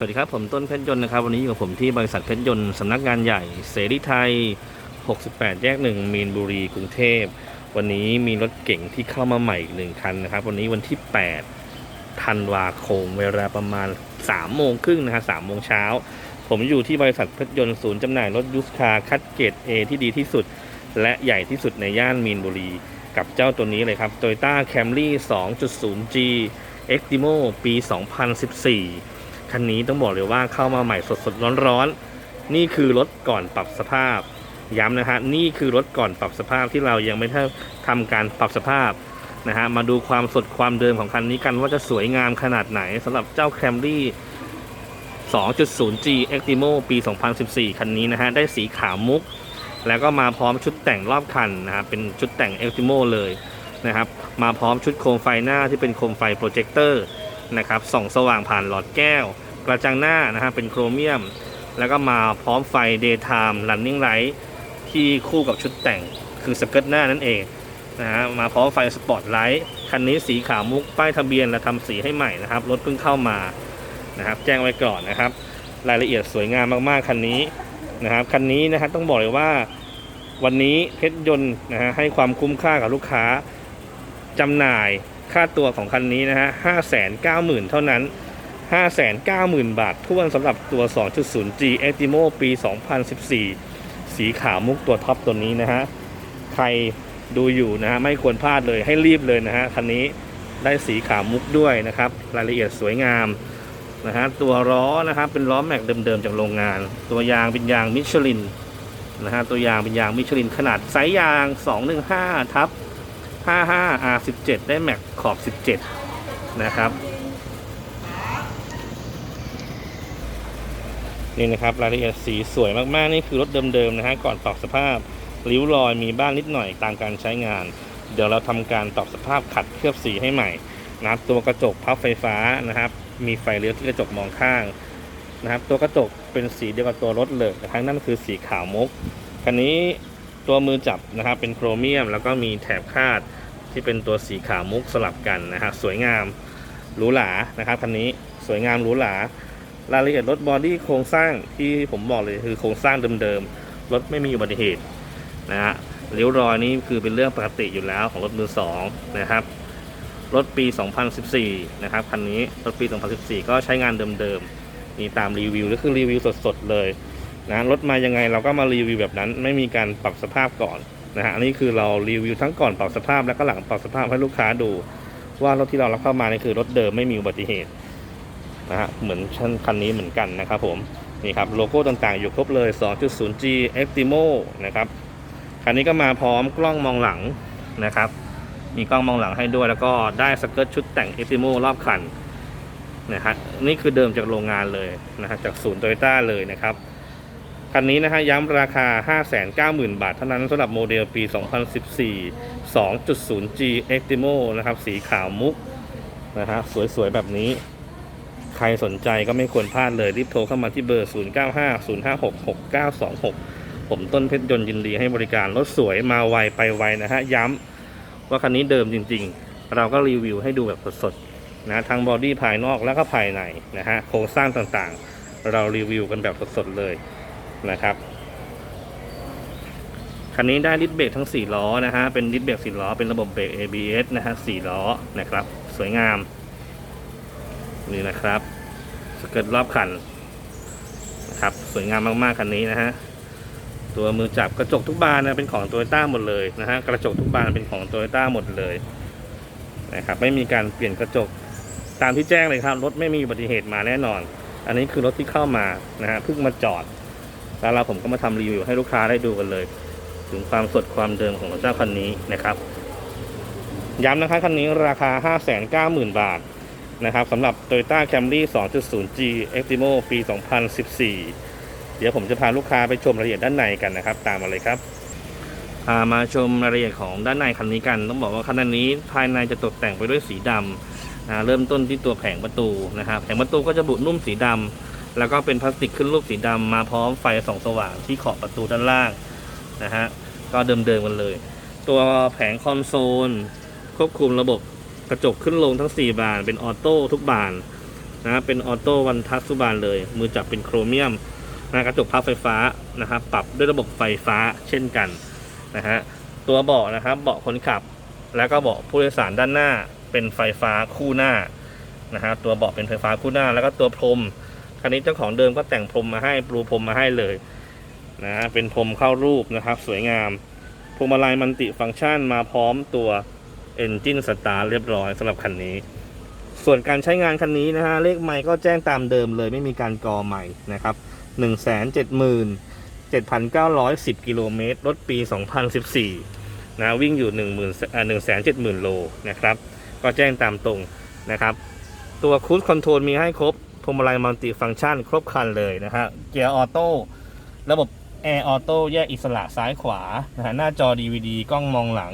สวัสดีครับ ผมต้นเพชรยนต์นะครับ วันนี้อยู่กับผมที่บริษัทเพชรยนต์สำนักงานใหญ่เสรีไทย 68 แยก 1 มีนบุรีกรุงเทพ วันนี้มีรถเก่งที่เข้ามาใหม่อีกหนึ่งคันนะครับ วันนี้วันที่ 8 ธันวาคมเวลาประมาณ 3 โมงครึ่งนะครับ3โมงเช้า ผมอยู่ที่บริษัทเพชรยนต์ศูนย์จำหน่ายรถยุสคาร์คัดเกรด A ที่ดีที่สุด และใหญ่ที่สุดในย่านมีนบุรี กับเจ้าตัวนี้เลยครับ Toyota Camry 2.0G Extimo ปี 2014 คันนี้ต้องบอกเลยว่าเข้ามาใหม่สดๆร้อนๆ นี่คือรถก่อนปรับสภาพ ย้ำนะฮะนี่คือรถก่อนปรับสภาพที่เรายังไม่ได้ทำการปรับสภาพนะฮะมาดูความสดความเดิมของคันนี้กันว่าจะสวยงามขนาดไหนสำหรับเจ้า Camry 2.0G Extimo ปี 2014 คันนี้นะฮะได้สีขาวมุก แล้วก็มาพร้อมชุดแต่งรอบคันนะครับเป็นชุดแต่ง Extimo เลยนะครับมาพร้อมชุดโคมไฟหน้าที่เป็นโคมไฟโปรเจคเตอร์ นะครับส่องสว่างผ่านหลอดแก้ว กระจังหน้านะฮะเป็นโครเมียม แล้วก็มาพร้อมไฟ Daytime Running Light ที่คู่กับชุดแต่งคือสเกิร์ตหน้านั่นเองนะฮะมาพร้อมไฟสปอตไลท์คันนี้สีขาวมุกป้ายทะเบียนและทำสีให้ใหม่นะครับรถเพิ่งเข้ามานะครับแจ้งไว้ก่อนนะครับ รายละเอียดสวยงามมากๆคันนี้นะครับคันนี้นะฮะต้องบอกเลยว่าวันนี้เพชรยนต์นะฮะให้ความคุ้มค่ากับลูกค้าจำหน่าย ค่าตัวของคันนี้นะฮะห้าแสนเก้าหมื่นเท่านั้นห้าแสนเก้าหมื่นบาททวนสำหรับตัว 2.0G Extimo ปี 2014 สีขาวมุกตัวท็อปตัวนี้นะฮะ ใครดูอยู่นะฮะไม่ควรพลาดเลยให้รีบเลยนะฮะ คันนี้ได้สีขาวมุกด้วยนะครับ รายละเอียดสวยงามนะฮะ ตัวล้อนะครับเป็นล้อแม็กเดิมๆจากโรงงาน ตัวยางเป็นยางมิชลินนะฮะ ตัวยางเป็นยางมิชลินขนาดไซส์ยาง 215ทับ 55 R17 ได้แม็กขอบ 17 นะครับ นี่นะครับ รายละเอียดสีสวยมากๆ นี่คือรถเดิมๆ นะฮะ ก่อนปรับสภาพ ริ้วรอยมีบ้างนิดหน่อยตามการใช้งาน เดี๋ยวเราทำการปรับสภาพขัดเคลือบสีให้ใหม่นะครับตัวกระจกพับไฟฟ้านะครับ มีไฟเลี้ยวที่กระจกมองข้างนะครับ ตัวกระจกเป็นสีเดียวกับตัวรถเลยแต่ครั้งนั้นคือสีขาวมุกคันนี้ตัวมือจับนะครับเป็นโครเมียมแล้วก็มีแถบคาด ที่เป็นตัวสีขาวมุกสลับกันนะครับสวยงามหรูหรานะครับคันนี้สวยงามหรูหรารายละเอียดรถบอดี้โครงสร้างที่ผมบอกเลยคือโครงสร้างเดิมๆรถไม่มีอุบัติเหตุนะฮะริ้วรอยนี่คือเป็นเรื่องปกติอยู่แล้วของรถมือสองนะครับรถปี 2014 นะครับคันนี้รถปี 2014 ก็ใช้งานเดิมๆนี่ตามรีวิวก็คือรีวิวสดๆเลยนะรถมายังไงเราก็มารีวิวแบบนั้น ไม่มีการปรับสภาพก่อน นะฮะอันนี้คือเรารีวิวทั้งก่อนปรับสภาพและก็หลังปรับสภาพให้ลูกค้าดู ว่ารถที่เรารับเข้ามานี่คือรถเดิมไม่มีอุบัติเหตุนะฮะเหมือนชั้นคันนี้เหมือนกันนะครับผมนี่ครับโลโก้ต่างๆอยู่ครบเลย 2.0G Extimo นะครับคันนี้ก็มาพร้อมกล้องมองหลังนะครับ มีกล้องมองหลังให้ด้วย แล้วก็ได้สเกิร์ตชุดแต่ง Extimo รอบคันนะฮะนี่คือเดิมจากโรงงานเลยนะฮะจากศูนย์โตโยต้าเลยนะครับ คันนี้นะฮะย้ำราคา 590,000 บาทเท่านั้นสำหรับโมเดลปี 2014 2.0G Extimo นะครับ สีขาวมุกนะฮะสวยๆ แบบนี้ ใครสนใจก็ไม่ควรพลาดเลย รีบโทรเข้ามาที่เบอร์ 0950566926 ผมต้นเพชรยนต์ยินดีให้บริการ รถสวยมาไวไปไวนะฮะ ย้ำว่าคันนี้เดิมจริงๆ เราก็รีวิวให้ดูแบบสดๆนะทั้งบอดี้ภายนอกแล้วก็ภายในนะฮะโครงสร้างต่างๆ เรารีวิวกันแบบสดๆเลย นะครับ คันนี้ได้ดิสเบรกทั้ง 4 ล้อนะฮะ เป็นดิสเบรก4ล้อ เป็นระบบเบรก ABS นะฮะ4ล้อนะครับ สวยงาม นี่นะครับ สเกิร์ตรอบคันนะครับ สวยงามมากๆคันนี้นะฮะ ตัวมือจับกระจกทุกบานนะเป็นของโตโยต้าหมดเลยนะฮะ กระจกทุกบานเป็นของโตโยต้าหมดเลยนะครับ ไม่มีการเปลี่ยนกระจกตามที่แจ้งเลยครับ รถไม่มีอุบัติเหตุมาแน่นอน อันนี้คือรถที่เข้ามานะฮะเพิ่งมาจอด แล้วเราผมก็มาทำรีวิวให้ลูกค้าได้ดูกันเลย ถึงความสดความเดิมของรถเจ้าคันนี้นะครับ ย้ำนะครับคันนี้ราคา 590,000 บาทนะครับสำหรับ Toyota Camry 2.0G Extimo ปี 2014 เดี๋ยวผมจะพาลูกค้าไปชมรายละเอียดด้านในกันนะครับ ตามมาเลยครับพามาชมรายละเอียดของด้านในคันนี้กัน ต้องบอกว่าคันนี้ภายในจะตกแต่งไปด้วยสีดำนะเริ่มต้นที่ตัวแผงประตูนะครับแผงประตูก็จะบุนุ่มสีดำ แล้วก็เป็นพลาสติกขึ้นรูปสีดำมาพร้อมไฟส่องสว่างที่ขอบประตูด้านล่างนะฮะก็เดิมๆกันเลย ตัวแผงคอนโซล ควบคุมระบบกระจกขึ้นลงทั้ง 4 บาน เป็นออโต้ทุกบานนะเป็นออโต้วันทัสสุกบานเลย มือจับเป็นโครเมียมนะกระจกพับไฟฟ้านะครับปรับด้วยระบบไฟฟ้าเช่นกันนะฮะตัวเบาะนะครับเบาะคนขับ แล้วก็เบาะผู้โดยสารด้านหน้าเป็นไฟฟ้าคู่หน้านะฮะตัวเบาะเป็นไฟฟ้าคู่หน้า แล้วก็ตัวพรม คันนี้เจ้าของเดิมก็แต่งพรมมาให้ปรูพรมมาให้เลยนะเป็นพรมเข้ารูปนะครับ สวยงามพวงมาลัยมันติฟังก์ชันมาพร้อมตัว Engine Start เรียบร้อยสำหรับคันนี้ ส่วนการใช้งานคันนี้นะฮะเลขไมค์ก็แจ้งตามเดิมเลยไม่มีการกอใหม่นะครับ 177,910 กิโลเมตร รถปี 2014 นะ วิ่งอยู่ 10,000อ่า170,000 โล นะครับ ก็แจ้งตามตรงนะครับ ตัวคู i คอนโทรลมีให้ครบ วงมาลัยมัลติฟังก์ชันครบคันเลยนะฮะ เกียร์ออโต้ ระบบแอร์ออโต้แยกอิสระซ้ายขวานะฮะ หน้าจอ DVD กล้องมองหลัง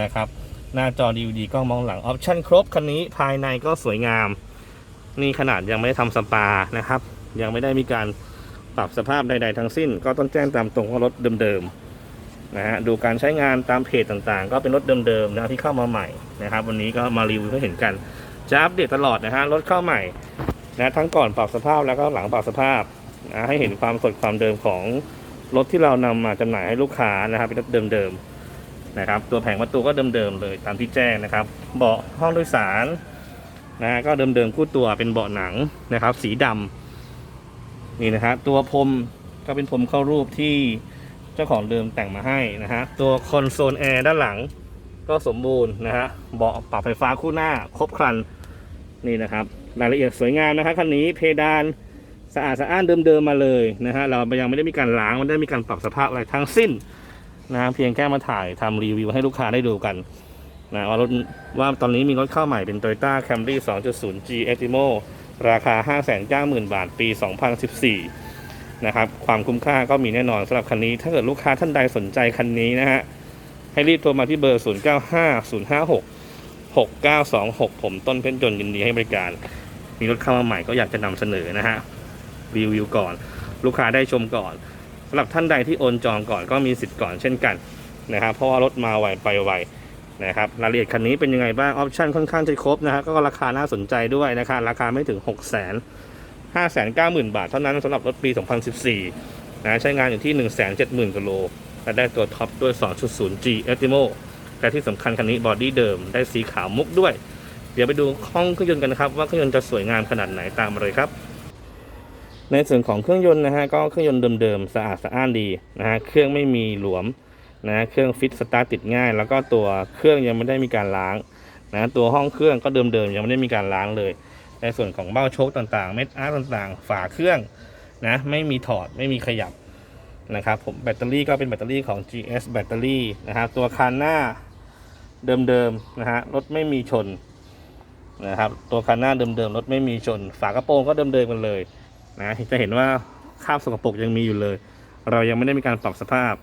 นะครับ หน้าจอ DVD กล้องมองหลัง ออปชั่นครบคันนี้ภายในก็สวยงาม นี่ขนาดยังไม่ได้ทำสปานะครับ ยังไม่ได้มีการปรับสภาพใด ๆ ทั้งสิ้น ก็ต้องแจ้งตามตรงว่ารถเดิมๆนะฮะ ดูการใช้งานตามเพจต่างๆ ก็เป็นรถเดิมๆนะที่เข้ามาใหม่นะครับ วันนี้ก็มารีวิวให้เห็นกันจะอัปเดตตลอดนะฮะรถเข้าใหม่ นะทั้งก่อนปรับสภาพแล้วก็หลังปรับสภาพนะให้เห็นความสดความเดิมของรถที่เรานำมาจำหน่ายให้ลูกค้านะครับเป็นรถเดิมๆนะครับ ตัวแผงประตูก็เดิมๆเลยตามที่แจ้งนะครับ เบาะห้องโดยสารนะก็เดิมๆคู่ตัวเป็นเบาะหนังนะครับ สีดำนี่นะฮะตัวพรมก็เป็นพรมเข้ารูปที่เจ้าของเดิมแต่งมาให้นะฮะตัวคอนโซลแอร์ด้านหลังก็สมบูรณ์นะฮะเบาะปรับไฟฟ้าคู่หน้าครบครันนี่นะครับ รายละเอียดสวยงามนะครับคันนี้เพดานสะอาดสะอ้านเดิมๆมาเลยนะฮะเรายังไม่ได้มีการล้างไม่ได้มีการปรับสภาพอะไรทั้งสิ้นนะเพียงแค่มาถ่ายทำรีวิวให้ลูกค้าได้ดูกันนะว่ารถว่าตอนนี้มีรถเข้าใหม่เป็น Toyota Camry 2.0 G Optimo ราคา 590,000 บาทปี 2014 นะครับ ความคุ้มค่าก็มีแน่นอนสำหรับคันนี้ ถ้าเกิดลูกค้าท่านใดสนใจคันนี้นะฮะ ให้รีบโทรมาที่เบอร์ 095056 6926 ผมต้นเพชรยนยินดีให้บริการ มีรถเข้ามาใหม่ก็อยากจะนำเสนอนะฮะรีวิวก่อน ลูกค้าได้ชมก่อนสำหรับท่านใดที่โอนจองก่อนก็มีสิทธิ์ก่อนเช่นกันนะครับเพราะว่ารถมาไวไปไวนะครับรายละเอียดคันนี้เป็นยังไงบ้างออปชั่นค่อนข้างจะครบนะฮะก็ราคาน่าสนใจด้วยนะครับราคาไม่ถึง 6 0 0 0 0 0 5 9 0 0 0 บาทเท่านั้นสำหรับรถปี 2014นะใช้งานอยู่ที่ 170,000กิโลและได้ตัวท็อปด้วย 2.0G Optimo และที่สำคัญคันนี้บอดี้เดิมได้สีขาวมุกด้วย เดี๋ยวไปดูห้องเครื่องยนต์กันนะครับว่าเครื่องยนต์จะสวยงามขนาดไหนตามมาเลยครับ ในส่วนของเครื่องยนต์นะฮะก็เครื่องยนต์เดิมๆสะอาดสะอ้านดีนะฮะเครื่องไม่มีหลวมนะเครื่องฟิตสตาร์ทติดง่าย แล้วก็ตัวเครื่องยังไม่ได้มีการล้างนะตัวห้องเครื่องก็เดิมๆยังไม่ได้มีการล้างเลย ในส่วนของเบ้าโชคต่างๆ เม็ดอาร์ตต่างๆ ฝาเครื่องนะไม่มีถอดไม่มีขยับนะครับผมแบตเตอรี่ก็เป็นแบตเตอรี่ของ GS แบตเตอรี่นะครับตัวคันหน้าเดิมๆนะฮะรถไม่มีชน นะครับ ตัวคันหน้าเดิมๆรถไม่มีชน ฝากระโปรงก็เดิมๆกันเลยนะจะเห็นว่าคราบสกปรกยังมีอยู่เลย เรายังไม่ได้มีการปรับสภาพ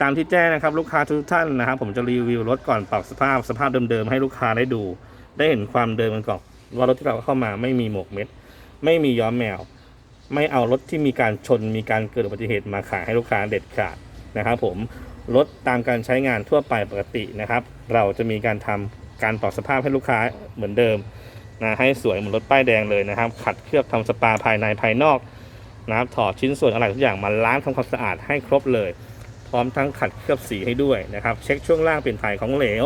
ตามที่แจ้งนะครับ ลูกค้าทุกท่านนะครับ ผมจะรีวิวรถก่อนปรับสภาพสภาพเดิมๆให้ลูกค้าได้ดู ได้เห็นความเดิมกันก่อนว่ารถที่เราเข้ามาไม่มีหมกเม็ด ไม่มีย้อมแมว ไม่เอารถที่มีการชนมีการเกิดอุบัติเหตุมาขายให้ลูกค้าเด็ดขาดนะครับ ผมรถตามการใช้งานทั่วไปปกตินะครับ เราจะมีการทำ การปรับสภาพให้ลูกค้าเหมือนเดิมนะให้สวยเหมือนรถป้ายแดงเลยนะครับ ขัดเคลือบทำสปาภายในภายนอกนะครับถอดชิ้นส่วนอะไรทุกอย่างมาล้างทำความสะอาดให้ครบเลย พร้อมทั้งขัดเคลือบสีให้ด้วยนะครับ เช็คช่วงล่างเปลี่ยนถ่ายของเหลว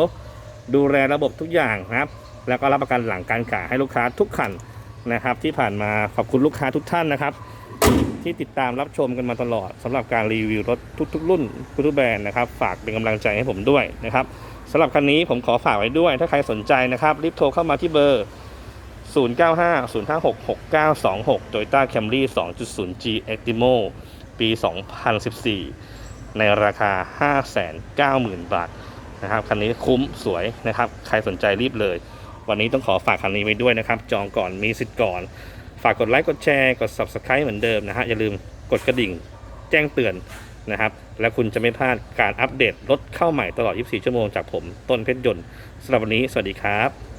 ดูแลระบบทุกอย่างนะครับ แล้วก็รับประกันหลังการขายให้ลูกค้าทุกคันนะครับ ที่ผ่านมาขอบคุณลูกค้าทุกท่านนะครับ ที่ติดตามรับชมกันมาตลอดสำหรับการรีวิวรถทุกๆ รุ่นทุกๆแบรนด์นะครับ ฝากเป็นกำลังใจให้ผมด้วยนะครับ สำหรับคันนี้ผมขอฝากไว้ด้วย ถ้าใครสนใจนะครับ รีบโทรเข้ามาที่เบอร์ 0950566926 Toyota Camry 2.0G Optimo ปี 2014 ในราคา 590,000 บาทนะครับ คันนี้คุ้มสวยนะครับ ใครสนใจรีบเลย วันนี้ต้องขอฝากคันนี้ไว้ด้วยนะครับ จองก่อนมีสิทธิ์ก่อน ฝากกดไลค์กดแชร์กด Subscribe เหมือนเดิมนะฮะอย่าลืมกดกระดิ่งแจ้งเตือนนะครับ และคุณจะไม่พลาดการอัปเดตรถเข้าใหม่ตลอด 24 ชั่วโมงจากผมต้นเพชรยนต์สำหรับวันนี้ สวัสดีครับ